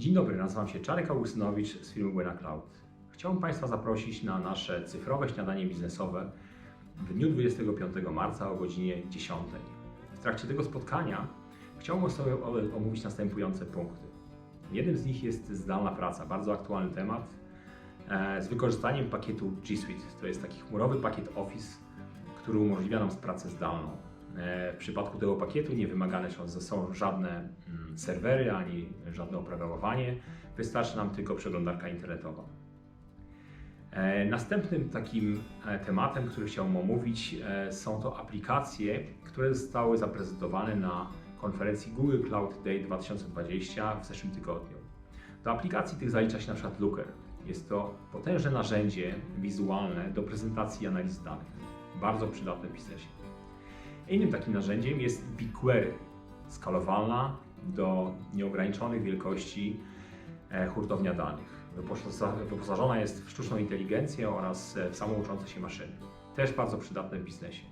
Dzień dobry, nazywam się Czarek Augustynowicz z firmy Buena Cloud. Chciałbym Państwa zaprosić na nasze cyfrowe śniadanie biznesowe w dniu 25 marca o godzinie 10. W trakcie tego spotkania chciałbym sobie omówić następujące punkty. Jednym z nich jest zdalna praca, bardzo aktualny temat, e, z wykorzystaniem pakietu G Suite. To jest taki chmurowy pakiet Office, który umożliwia nam pracę zdalną. E, W przypadku tego pakietu nie wymagane są- żadne mm, serwery ani żadne oprogramowanie, wystarczy nam tylko przeglądarka internetowa. E, Następnym takim e, tematem, który chciałbym omówić, są to aplikacje, które zostały zaprezentowane na konferencji Google Cloud Day 2020 w zeszłym tygodniu. Do aplikacji tych zalicza się na przykład Looker. Jest to potężne narzędzie wizualne do prezentacji i analiz danych. Bardzo przydatne w biznesie. Innym takim narzędziem jest BigQuery, skalowalna do nieograniczonych wielkości e, hurtownia danych. Wyposa- Wyposażona jest w sztuczną inteligencję oraz e, w samouczące się maszyny. Też bardzo przydatne w biznesie.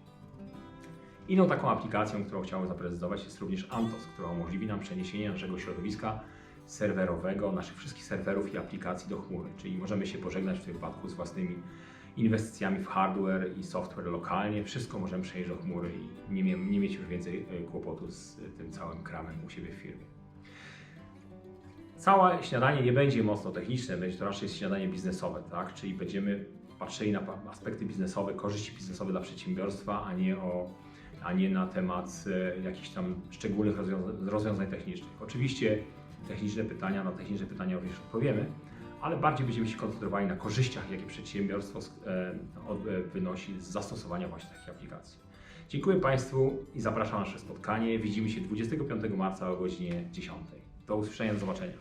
Inną taką aplikacją, którą chciałem zaprezentować jest również Antos, która umożliwi nam przeniesienie naszego środowiska serwerowego, naszych wszystkich serwerów i aplikacji do chmury, czyli możemy się pożegnać w tym wypadku z własnymi inwestycjami w hardware i software lokalnie. Wszystko możemy przenieść do chmury i nie, nie mieć już więcej e, kłopotu z e, tym całym kramem u siebie w firmie. Całe śniadanie nie będzie mocno techniczne, będzie to raczej śniadanie biznesowe, tak? czyli będziemy patrzyli na aspekty biznesowe, korzyści biznesowe dla przedsiębiorstwa, a nie, o, a nie na temat e, jakichś tam szczególnych rozwiąza- rozwiązań technicznych. Oczywiście techniczne pytania, na techniczne pytania również odpowiemy, ale bardziej będziemy się koncentrowali na korzyściach, jakie przedsiębiorstwo e, e, wynosi z zastosowania właśnie takich aplikacji. Dziękuję Państwu i zapraszam na nasze spotkanie. Widzimy się 25 marca o godzinie 10. Do usłyszenia, do zobaczenia.